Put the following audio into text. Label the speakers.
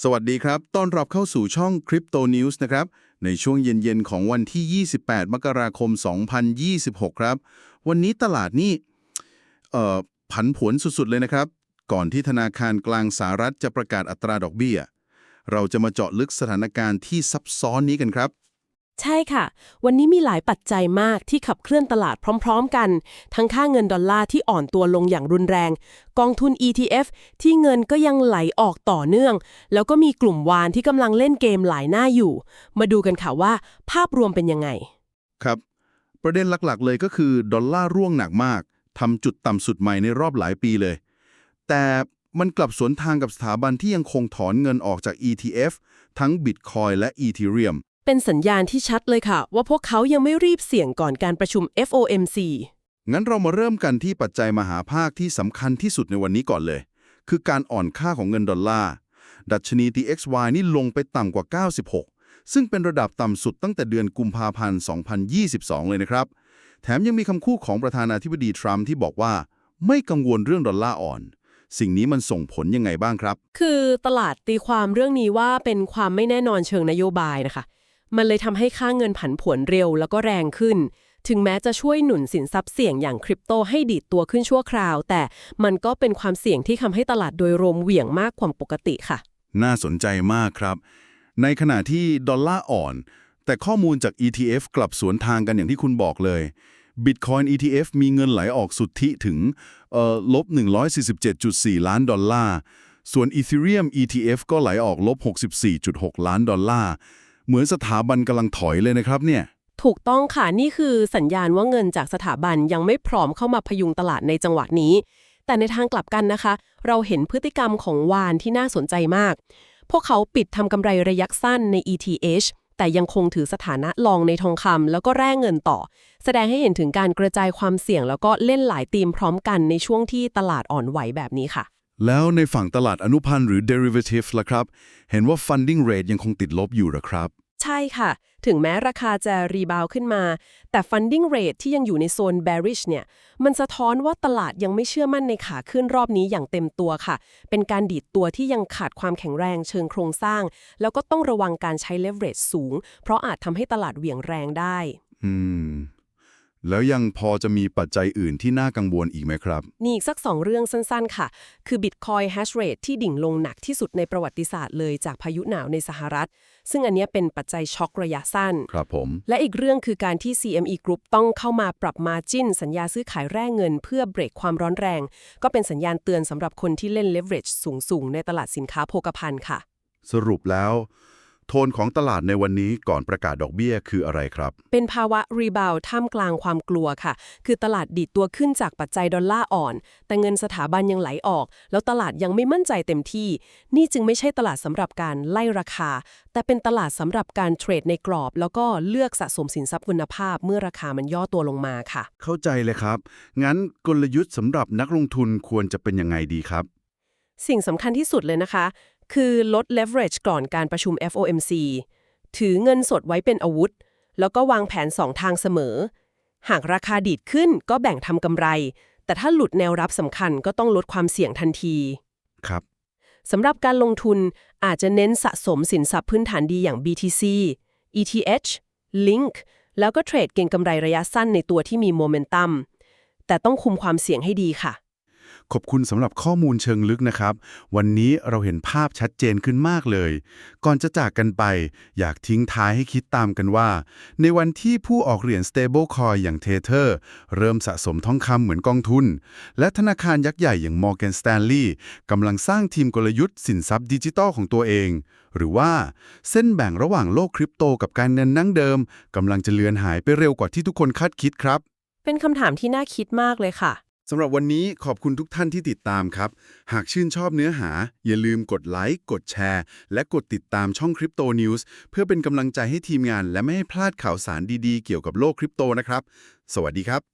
Speaker 1: สวัสดีครับ ต้อนรับเข้าสู่ช่อง Crypto News นะครับ ในช่วงเย็นๆ ของวันที่ 28 มกราคม 2026 ครับ วันนี้ตลาดนี่ผันผวนสุดๆ เลยนะครับ ก่อนที่ธนาคารกลางสหรัฐจะประกาศอัตราดอกเบี้ย เราจะมาเจาะลึกสถานการณ์ที่ซับซ้อนนี้กันครับ
Speaker 2: ใช่ค่ะ วันนี้มีหลายปัจจัยมากที่ขับเคลื่อนตลาดพร้อม ๆ กัน ทั้งค่าเงินดอลลาร์ที่อ่อนตัวลงอย่างรุนแรง กองทุน ETF ที่เงินก็ยังไหลออกต่อเนื่อง แล้วก็มีกลุ่มวานที่กำลังเล่นเกมหลายหน้าอยู่ มาดูกันค่ะว่า ภาพรวมเป็นยังไง
Speaker 1: ครับ ประเด็นหลักๆ เลยก็คือดอลลาร์ร่วงหนักมากทำจุดต่ำสุดใหม่ในรอบหลายปีเลย แต่มันกลับสวนทางกับสถาบันที่ยังคงถอนเงินออกจาก ETF ทั้ง Bitcoin และ Ethereum
Speaker 2: เป็นสัญญาณที่ชัดเลยค่ะ ว่าพวกเขายังไม่รีบเสี่ยงก่อนการประชุม FOMC
Speaker 1: งั้นเรามาเริ่มกันที่ปัจจัยมหาภาคที่สำคัญที่สุดในวันนี้ก่อนเลย คือการอ่อนค่าของเงินดอลลาร์ ดัชนี DXY นี่ลงไปต่ำกว่า 96 ซึ่งเป็นระดับต่ำสุดตั้งแต่เดือนกุมภาพันธ์ 2022 เลยนะครับ แถมยังมีคำคู่ของประธานาธิบดีทรัมป์ที่บอกว่า ไม่กังวลเรื่องดอลลาร์อ่อน สิ่งนี้มันส่งผลยังไงบ้างครับ
Speaker 2: คือตลาดตีความเรื่องนี้ว่าเป็นความไม่แน่นอนเชิงนโยบายนะคะ มันเลยทำให้ค่าเงินผันผวนเร็วแล้วก็แรงขึ้น ถึงแม้จะช่วยหนุนสินทรัพย์เสี่ยงอย่างคริปโตให้ดีดตัวขึ้นชั่วคราว แต่มันก็เป็นความเสี่ยงที่ทำให้ตลาดโดยรวมเหวี่ยงมากกว่าปกติค่ะ
Speaker 1: น่าสนใจมากครับ ในขณะที่ดอลลาร์อ่อน แต่ข้อมูลจาก ETF กลับสวนทางกันอย่างที่คุณบอกเลย Bitcoin ETF มีเงินไหลออกสุทธิถึงเอ่อลบ 147.4 ล้านดอลลาร์ ส่วน Ethereum ETF ก็ไหลออกลบ 64.6 ล้านดอลลาร์ เหมือนสถาบันกำลังถอยเลยนะครับเนี่ย
Speaker 2: ถูกต้องค่ะ นี่คือสัญญาณว่าเงินจากสถาบันยังไม่พร้อมเข้ามาพยุงตลาดในจังหวะนี้ แต่ในทางกลับกันนะคะ เราเห็นพฤติกรรมของวานที่น่าสนใจมาก พวกเขาปิดทำกำไรระยะสั้นใน ETH แต่ยังคงถือสถานะลองในทองคำแล้วก็แร่เงินต่อ แสดงให้เห็นถึงการกระจายความเสี่ยง แล้วก็เล่นหลายธีมพร้อมกันในช่วงที่ตลาดอ่อนไหวแบบนี้ค่ะ
Speaker 1: แล้วในฝั่งตลาดอนุพันธ์หรือ derivative ล่ะครับ เห็นว่า funding rate ยังคงติดลบอยู่หรอครับ
Speaker 2: ใช่ค่ะ ถึงแม้ราคาจะรีบาวขึ้นมา แต่ funding rate ที่ยังอยู่ในโซน bearish เนี่ย มันสะท้อนว่าตลาดยังไม่เชื่อมั่นในขาขึ้นรอบนี้อย่างเต็มตัวค่ะ เป็นการดีดตัวที่ยังขาดความแข็งแรงเชิงโครงสร้าง แล้วก็ต้องระวังการใช้ leverage สูง เพราะอาจทำให้ตลาดเหวี่ยงแรงได้
Speaker 1: อืม แล้วยังพอจะมีปัจจัยอื่นที่น่ากังวลอีกไหมครับ
Speaker 2: นี่อีกสักสองเรื่องสั้นๆ ค่ะ คือ Bitcoin hash rate ที่ดิ่งลงหนักที่สุดในประวัติศาสตร์เลยจากพายุหนาวในสหรัฐ ซึ่งอันเนี้ยเป็นปัจจัยช็อกระยะสั้น
Speaker 1: ครับผม
Speaker 2: และอีกเรื่องคือการที่ CME Group ต้องเข้ามาปรับมาจิ้นสัญญาซื้อขายแร่เงิน เพื่อเบรกความร้อนแรง ก็เป็นสัญญาณเตือนสำหรับคนที่เล่น leverage สูงๆ ในตลาดสินค้าโภคภัณฑ์ค่ะ
Speaker 1: สรุปแล้วโทนของตลาดในวันนี้ก่อนประกาศดอกเบี้ยคืออะไรครับ
Speaker 2: เป็นภาวะรีบาวท่ามกลางความกลัวค่ะ คือตลาดดีดตัวขึ้นจากปัจจัยดอลลาร์อ่อน แต่เงินสถาบันยังไหลออก แล้วตลาดยังไม่มั่นใจเต็มที่ นี่จึงไม่ใช่ตลาดสำหรับการไล่ราคา แต่เป็นตลาดสำหรับการเทรดในกรอบ แล้วก็เลือกสะสมสินทรัพย์คุณภาพ เมื่อราคามันย่อตัวลงมาค่ะ
Speaker 1: เข้าใจเลยครับ งั้นกลยุทธ์สำหรับนักลงทุนควรจะเป็นยังไงดีครับ
Speaker 2: สิ่งสำคัญที่สุดเลยนะคะ คือลด leverage ก่อนการประชุม FOMC ถือเงินสดไว้เป็นอาวุธ แล้วก็วางแผนสองทางเสมอ หากราคาดีดขึ้นก็แบ่งทำกำไร แต่ถ้าหลุดแนวรับสำคัญก็ต้องลดความเสี่ยงทันที
Speaker 1: ครับ
Speaker 2: สำหรับการลงทุนอาจจะเน้นสะสมสินทรัพย์พื้นฐานดีอย่าง BTC ETH Link แล้วก็เทรดเก็งกำไรระยะสั้นในตัวที่มีโมเมนตัมแต่ต้องคุมความเสี่ยงให้ดีค่ะ
Speaker 1: ขอบคุณสำหรับข้อมูลเชิงลึกนะครับ วันนี้เราเห็นภาพชัดเจนขึ้นมากเลย ก่อนจะจากกันไป อยากทิ้งท้ายให้คิดตามกันว่า ในวันที่ผู้ออกเหรียญ stablecoin อย่าง Tether เริ่มสะสมทองคำเหมือนกองทุน และธนาคารยักษ์ใหญ่อย่าง Morgan Stanley กำลังสร้างทีมกลยุทธ์สินทรัพย์ดิจิทัลของตัวเอง หรือว่าเส้นแบ่งระหว่างโลกคริปโตกับการเงินนั่งเดิมกำลังจะเลือนหายไปเร็วกว่าที่ทุกคนคาดคิดครับ
Speaker 2: เป็นคำถามที่น่าคิดมากเลยค่ะ
Speaker 1: สำหรับวันนี้ขอบคุณทุกท่านที่ติดตามครับ หากชื่นชอบเนื้อหา อย่าลืมกดไลค์กดแชร์ และกดติดตามช่อง Crypto News เพื่อเป็นกำลังใจให้ทีมงาน และไม่ให้พลาดข่าวสารดีๆ เกี่ยวกับโลกคริปโตนะครับ สวัสดีครับ